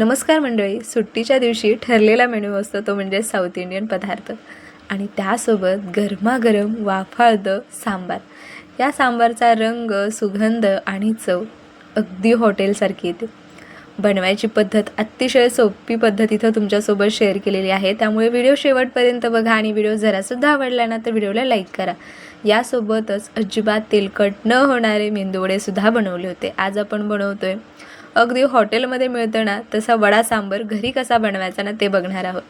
नमस्कार मंडळी. सुट्टीच्या दिवशी ठरलेला मेनू असतो तो म्हणजे साऊथ इंडियन पदार्थ. आणि त्यासोबत गरमागरम वाफाळद सांबार. या सांबारचा रंग सुगंध आणि चव अगदी हॉटेलसारखी येते. बनवायची पद्धत अतिशय सोपी पद्धत इथं तुमच्यासोबत शेअर केलेली आहे. त्यामुळे व्हिडिओ शेवटपर्यंत बघा आणि व्हिडिओ जरासुद्धा आवडला ना तर व्हिडिओला लाईक करा. यासोबतच अजिबात तेलकट न होणारे मेंदूवडेसुद्धा बनवले होते. आज आपण बनवतो आहे अगदी हॉटेलमध्ये मिळतं ना तसा वडा सांबर घरी कसा बनवायचा ना ते बघणार आहोत.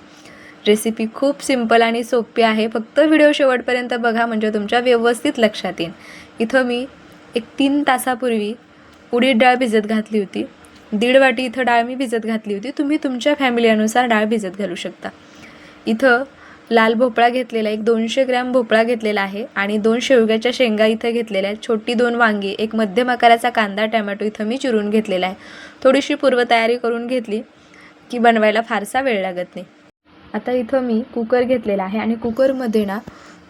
रेसिपी खूप सिंपल आणि सोपी आहे फक्त व्हिडिओ शेवटपर्यंत बघा म्हणजे तुमच्या व्यवस्थित लक्षात येईल. इथं मी एक तीन तासापूर्वी उडीद डाळ भिजत घातली होती. दीड वाटी इथं डाळ मी भिजत घातली होती. तुम्ही तुमच्या फॅमिलीनुसार डाळ भिजत घालू शकता. इथं लाल भोपळा घेतलेला एक दोनशे ग्रॅम भोपळा घेतलेला आहे आणि दोन शेवग्याच्या शेंगा इथं घेतलेल्या आहेत. छोटी दोन वांगी एक मध्यम आकाराचा कांदा टॅमॅटो इथं मी चिरून घेतलेला आहे. थोडीशी पूर्वतयारी करून घेतली की बनवायला फारसा वेळ लागत नाही. आता इथं मी कुकर घेतलेला आहे आणि कुकरमध्ये ना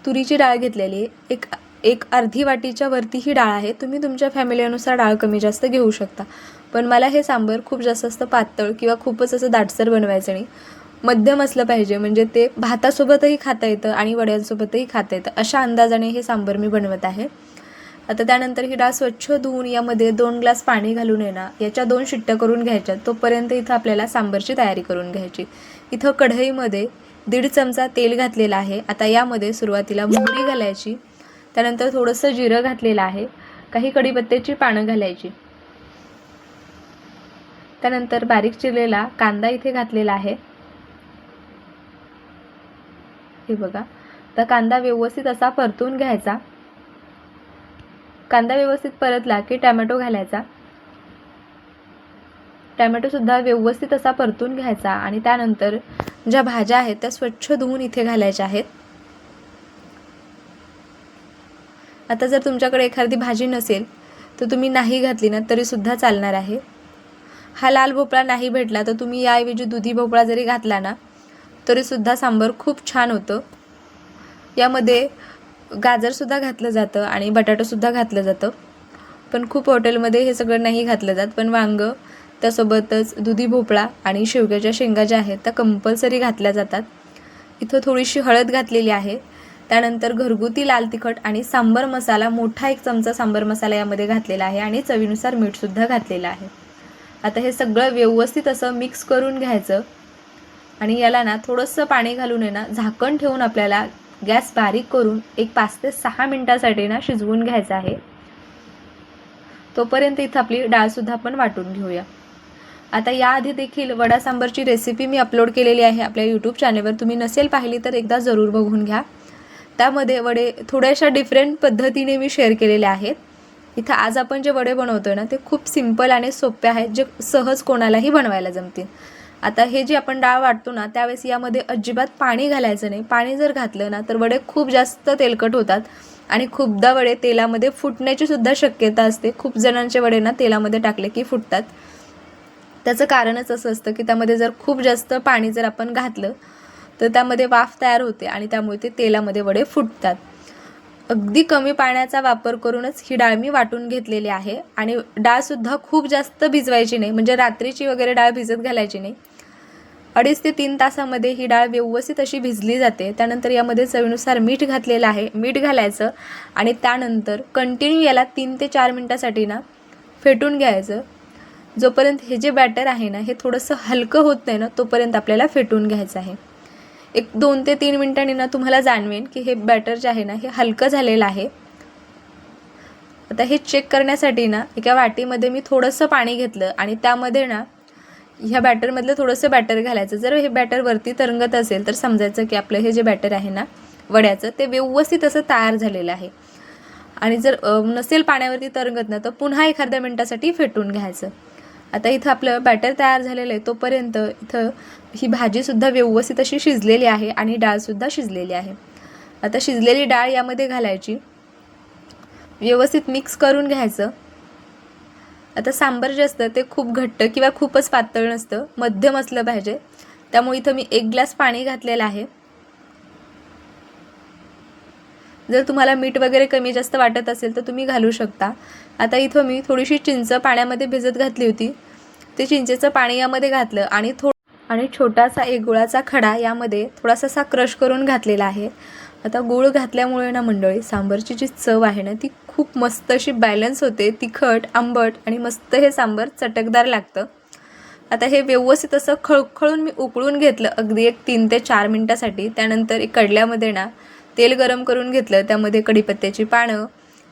तुरीची डाळ घेतलेली आहे. एक एक अर्धी वाटीच्या वरती ही डाळ आहे. तुम्ही तुमच्या फॅमिलीनुसार डाळ कमी जास्त घेऊ शकता. पण मला हे सांबर खूप जास्त असतं पातळ किंवा खूपच असं दाटसर बनवायचं नाही. मध्यम असलं पाहिजे. म्हणजे ते भातासोबतही खाता येतं आणि वड्यांसोबतही खाता येतं. अशा अंदाजाने हे सांबर मी बनवत आहे. आता त्यानंतर ही डाळ स्वच्छ धुवून यामध्ये दोन ग्लास पाणी घालून येणार याच्या दोन शिट्ट्या करून घ्यायच्या. तोपर्यंत इथं आपल्याला सांबरची तयारी करून घ्यायची. इथं कढईमध्ये दीड चमचा तेल घातलेला आहे. आता यामध्ये सुरुवातीला मोहरी घालायची. त्यानंतर थोडंसं जिरं घातलेलं आहे. काही कढीपत्त्याची पानं घालायची. त्यानंतर बारीक चिरलेला कांदा इथे घातलेला आहे. हे बघा. तर कांदा व्यवस्थित असा परतून घ्यायचा. कांदा व्यवस्थित परतला की टॅमॅटो घालायचा. टॅमॅटोसुद्धा व्यवस्थित असा परतून घ्यायचा आणि त्यानंतर ज्या भाज्या आहेत त्या स्वच्छ धुवून इथे घालायच्या आहेत. आता जर तुमच्याकडे एखादी भाजी नसेल तर तुम्ही नाही घातली ना तरीसुद्धा चालणार आहे. हा लाल भोपळा नाही भेटला तर तुम्ही याऐवजी दुधी भोपळा जरी घातला ना तरीसुद्धा सांबर खूप छान होतं. यामध्ये गाजरसुद्धा घातलं जातं आणि बटाटासुद्धा घातलं जातं. पण खूप हॉटेलमध्ये हे सगळं नाही घातलं जात पण वांगं त्यासोबतच दुधी भोपळा आणि शेवग्याच्या शेंगा ज्या आहेत त्या कंपल्सरी घातल्या जातात. इथं थोडीशी हळद घातलेली आहे. त्यानंतर घरगुती लाल तिखट आणि सांबर मसाला मोठा एक चमचा सांबर मसाला यामध्ये घातलेला आहे आणि चवीनुसार मीठसुद्धा घातलेलं आहे. आता हे सगळं व्यवस्थित असं मिक्स करून घ्यायचं. आणि याला ना थोडंसं पाणी घालून आहे ना झाकण ठेवून आपल्याला गॅस बारीक करून एक पाच ते सहा मिनटासाठी ना शिजवून घ्यायचं आहे. तोपर्यंत इथं आपली डाळसुद्धा आपण वाटून घेऊया. आता याआधी देखील वडा सांबरची रेसिपी मी अपलोड केलेली आहे आपल्या यूट्यूब चॅनेलवर तुम्ही नसेल पाहिली तर एकदा जरूर बघून घ्या. त्यामध्ये वडे थोड्याशा डिफरंट पद्धतीने मी शेअर केलेले आहेत. इथं आज आपण जे वडे बनवतोय ना ते खूप सिंपल आणि सोपे आहेत जे सहज कोणालाही बनवायला जमतील. आता हे जे आपण डाळ वाटतो ना त्यावेळेस यामध्ये अजिबात पाणी घालायचं नाही. पाणी जर घातलं ना तर वडे खूप जास्त तेलकट होतात आणि खूपदा वडे तेलामध्ये फुटण्याची सुद्धा शक्यता असते. खूप जणांचे वडे ना तेलामध्ये टाकले की फुटतात. त्याचं कारणच असं असतं की त्यामध्ये जर खूप जास्त पाणी जर आपण घातलं तर त्यामध्ये वाफ तयार होते आणि त्यामुळे ते तेलामध्ये वडे फुटतात. अगदी कमी पाण्याचा वापर करूनच ही डाळ मी वाटून घेतलेली आहे आणि डाळसुद्धा खूप जास्त भिजवायची नाही. म्हणजे रात्रीची वगैरे डाळ भिजत घालायची नाही. अडीच ते तीन तासामध्ये ही डाळ व्यवस्थित अशी भिजली जाते. त्यानंतर यामध्ये चवीनुसार मीठ घातलेलं आहे. मीठ घालायचं आणि त्यानंतर कंटिन्यू याला तीन ते चार मिनटासाठी ना फेटून घ्यायचं. जोपर्यंत हे जे बॅटर आहे ना हे थोडंसं हलकं होत नाही ना तोपर्यंत आपल्याला फेटून घ्यायचं आहे. एक दोन ते तीन मिनटांनी ना तुम्हाला जाणवेन की हे बॅटर जे आहे ना हे हलकं झालेलं आहे. आता हे चेक करण्यासाठी ना एका वाटीमध्ये मी थोडंसं पाणी घेतलं आणि त्यामध्ये ना ह्या बॅटरमधलं थोडंसं बॅटर घालायचं. जर हे बॅटर वरती तरंगत असेल तर समजायचं की आपलं हे जे बॅटर आहे ना वड्याचं ते व्यवस्थित असं तयार झालेलं आहे. आणि जर नसेल पाण्यावरती तरंगत ना तर पुन्हा एखाद्या मिनटासाठी फेटून घ्यायचं. आता इथं आपलं बॅटर तयार झालेलं आहे तोपर्यंत इथं ही भाजीसुद्धा व्यवस्थित अशी शिजलेली आहे आणि डाळसुद्धा शिजलेली आहे. आता शिजलेली डाळ यामध्ये घालायची. व्यवस्थित मिक्स करून घ्यायचं. आता सांबार जे असतं ते खूप घट्ट किंवा खूपच पातळ नसतं मध्यम असलं पाहिजे. त्यामुळे इथं मी एक ग्लास पाणी घातलेलं आहे. जर तुम्हाला मीठ वगैरे कमी जास्त वाटत असेल तर तुम्ही घालू शकता. आता इथं मी थोडीशी चिंच पाण्यामध्ये भिजत घातली होती. ते चिंचेचं पाणी यामध्ये घातलं आणि थो आणि छोटासा एक गुळाचा खडा यामध्ये थोडासा असा क्रश करून घातलेला आहे. आता गूळ घातल्यामुळे ना मंडळी सांबरची जी चव आहे ना ती खूप मस्त अशी बॅलन्स होते. तिखट आंबट आणि मस्त हे सांबर चटकदार लागतं. आता हे व्यवस्थित असं खळखळून मी उकळून घेतलं अगदी एक तीन ते चार मिनटासाठी. त्यानंतर एक कडल्यामध्ये ना तेल गरम करून घेतलं. त्यामध्ये कढीपत्त्याची पानं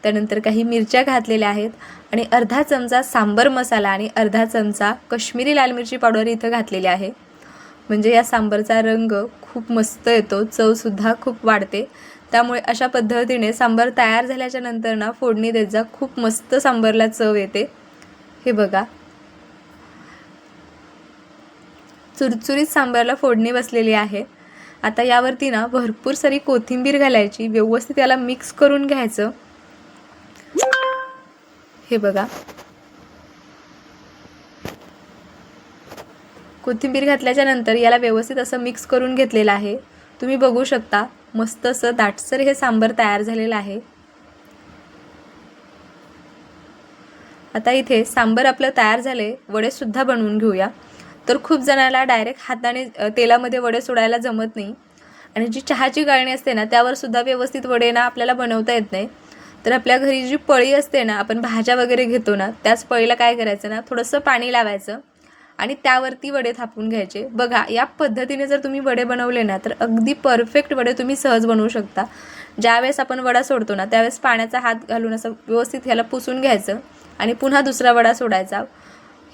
त्यानंतर काही मिरच्या घातलेल्या आहेत आणि अर्धा चमचा सांबर मसाला आणि अर्धा चमचा कश्मीरी लाल मिरची पावडर इथं घातलेली आहे. म्हणजे या सांबरचा रंग खूप मस्त येतो. चवसुद्धा खूप वाढते. त्यामुळे अशा पद्धतीने सांबार तयार झाल्याच्यानंतर ना फोडणी देत जा. खूप मस्त सांबारला चव येते. हे बघा. चुरचुरीत सांबारला फोडणी बसलेली आहे. आता यावरती ना भरपूर सारी कोथिंबीर घालायची. व्यवस्थित याला मिक्स करून घ्यायचं. हे बघा. कोथिंबीर घातल्याच्यानंतर याला व्यवस्थित असं मिक्स करून घेतलेलं आहे. तुम्ही बघू शकता मस्त असं दाटसर हे सांबर तयार झालेलं आहे. आता इथे सांबर आपलं तयार झाले वडेसुद्धा बनवून घेऊया. तर खूप जणाला डायरेक्ट हाताने तेलामध्ये वडे सोडायला जमत नाही. आणि जी चहाची गाळणी असते ना त्यावर सुद्धा व्यवस्थित वडे ना आपल्याला बनवता येत नाही. तर आपल्या घरी जी पळी असते ना आपण भाज्या वगैरे घेतो ना त्याच पळीला काय करायचं ना थोडंसं पाणी लावायचं. आणि त्यावरती वडे थापून घ्यायचे. बघा या पद्धतीने जर तुम्ही वडे बनवले ना तर अगदी परफेक्ट वडे तुम्ही सहज बनवू शकता. ज्यावेळेस आपण वडा सोडतो ना त्यावेळेस पाण्याचा हात घालून असं व्यवस्थित ह्याला पुसून घ्यायचं आणि पुन्हा दुसरा वडा सोडायचा.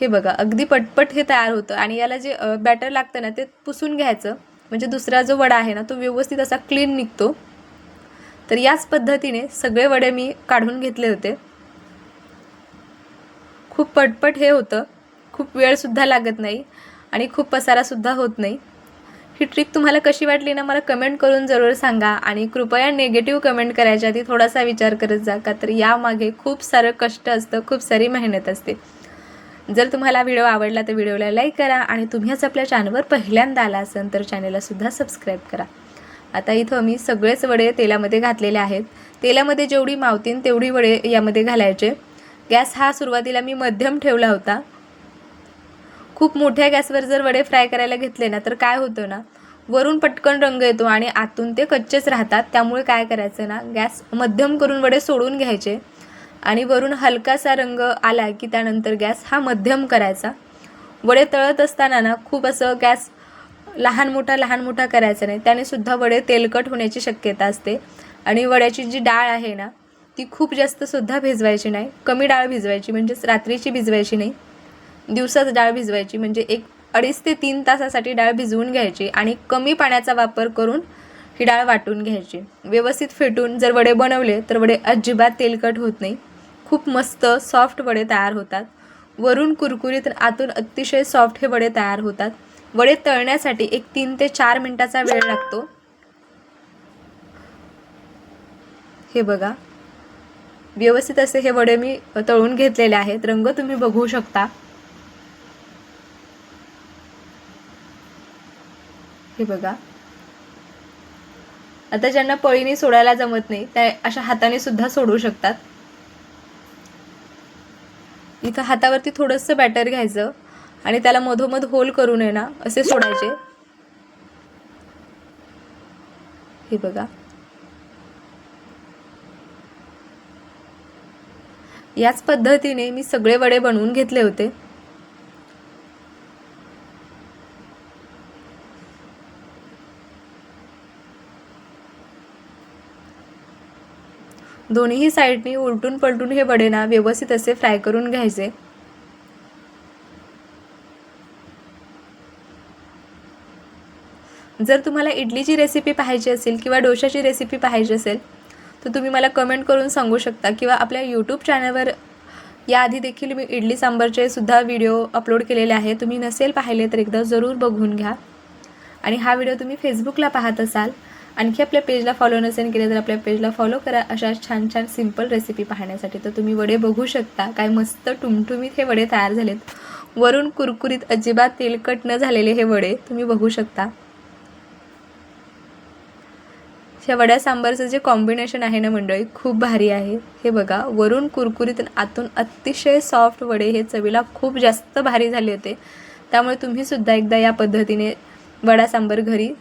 हे बघा अगदी पटपट हे तयार होतं आणि याला जे बॅटर लागतं ना ते पुसून घ्यायचं. म्हणजे दुसरा जो वडा आहे ना तो व्यवस्थित असा क्लीन निघतो. तर याच पद्धतीने सगळे वडे मी काढून घेतले होते. खूप पटपट हे होतं. खूप वेळसुद्धा लागत नाही आणि खूप पसारासुद्धा होत नाही. ही ट्रिक तुम्हाला कशी वाटली ना मला कमेंट करून जरूर सांगा आणि कृपया नेगेटिव्ह कमेंट करायच्या आधी थोडासा विचार करत जा का तर यामागे खूप सारं कष्ट असतं खूप सारी मेहनत असते. जर तुम्हाला व्हिडिओ आवडला तर व्हिडिओला लाईक करा आणि तुम्हीच आपल्या चॅनलवर पहिल्यांदा आला असेल तर चॅनललासुद्धा सबस्क्राईब करा. आता इथं मी सगळेच वडे तेलामध्ये घातलेले आहेत. तेलामध्ये जेवढी मावतीन तेवढी वडे यामध्ये घालायचे. गॅस हा सुरुवातीला मी मध्यम ठेवला होता. खूप मोठ्या गॅसवर जर वडे फ्राय करायला घेतले ना तर काय होतं ना वरून पटकन रंग येतो आणि आतून ते कच्चेच राहतात. त्यामुळे काय करायचं ना गॅस मध्यम करून वडे सोडून घ्यायचे आणि वरून हलकासा रंग आला की त्यानंतर गॅस हा मध्यम करायचा. वडे तळत असताना ना खूप असं गॅस लहान मोठा लहान मोठा करायचा नाही. त्याने सुद्धा वडे तेलकट होण्याची शक्यता असते. आणि वड्याची जी डाळ आहे ना ती खूप जास्त सुद्धा भिजवायची नाही. कमी डाळ भिजवायची म्हणजेच रात्रीची भिजवायची नाही. दिवसात डाळ भिजवायची म्हणजे एक अडीच ते तीन तासासाठी डाळ भिजवून घ्यायची आणि कमी पाण्याचा वापर करून ही डाळ वाटून घ्यायची. व्यवस्थित फेटून जर वडे बनवले तर वडे अजिबात तेलकट होत नाही. खूप मस्त सॉफ्ट वडे तयार होतात. वरून कुरकुरीत आतून अतिशय सॉफ्ट हे वडे तयार होतात. वडे तळण्यासाठी एक तीन ते चार मिनटाचा वेळ लागतो. हे बघा. व्यवस्थित असे हे वडे मी तळून घेतलेले आहेत. रंग तुम्ही बघू शकता. हे बघा. आता ज्यांना पळीने सोडायला जमत नाही त्या अशा हाताने सुद्धा सोडू शकतात. इथं हातावरती थोडंसं बॅटर घ्यायचं आणि त्याला मधोमध होल करून आहे ना असे सोडायचे. हे बघा. याच पद्धतीने मी सगळे वडे बनवून घेतले होते. दोन्हीही साईडनी उलटून पलटून हे वडे ना व्यवस्थित असे फ्राय करून घ्यायचे. जर तुम्हाला इडलीची रेसिपी पाहायची असेल किंवा डोशाची रेसिपी पाहायची असेल तर तुम्ही मला कमेंट करून सांगू शकता किंवा आपल्या यूट्यूब चॅनलवर याआधी देखील मी इडली सांबारचे सुद्धा व्हिडिओ अपलोड केलेले आहे तुम्ही नसेल पाहिले तर एकदा जरूर बघून घ्या. आणि हा व्हिडिओ तुम्ही फेसबुकला पाहत असाल आणखी आपल्या पेजला फॉलो नसेल केले तर आपल्या पेजला फॉलो करा. अशा छान छान सिंपल रेसिपी पाहण्यासाठी तर तुम्ही वडे बघू शकता. काय मस्त टुमटुमीत हे वडे तयार झालेत. वरून कुरकुरीत अजिबात तेलकट न झालेले हे वडे तुम्ही बघू शकता. ह्या वड्या सांबारचं जे कॉम्बिनेशन आहे ना मंडळी खूप भारी आहे. हे बघा वरून कुरकुरीत आतून अतिशय सॉफ्ट वडे हे चवीला खूप जास्त भारी झाले होते. त्यामुळे तुम्हीसुद्धा एकदा या पद्धतीने वडा सांबार घरी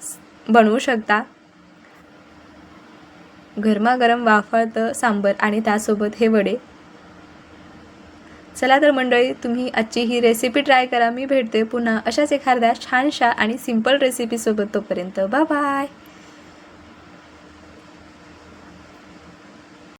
बनवू शकता. गरमागरम वाफाळतं सांबर आणि त्यासोबत हे वडे. चला तर मंडळी तुम्ही आजची ही रेसिपी ट्राय करा. मी भेटते पुन्हा अशाच एखाद्या छानशा आणि सिंपल रेसिपीसोबत तोपर्यंत. Bye bye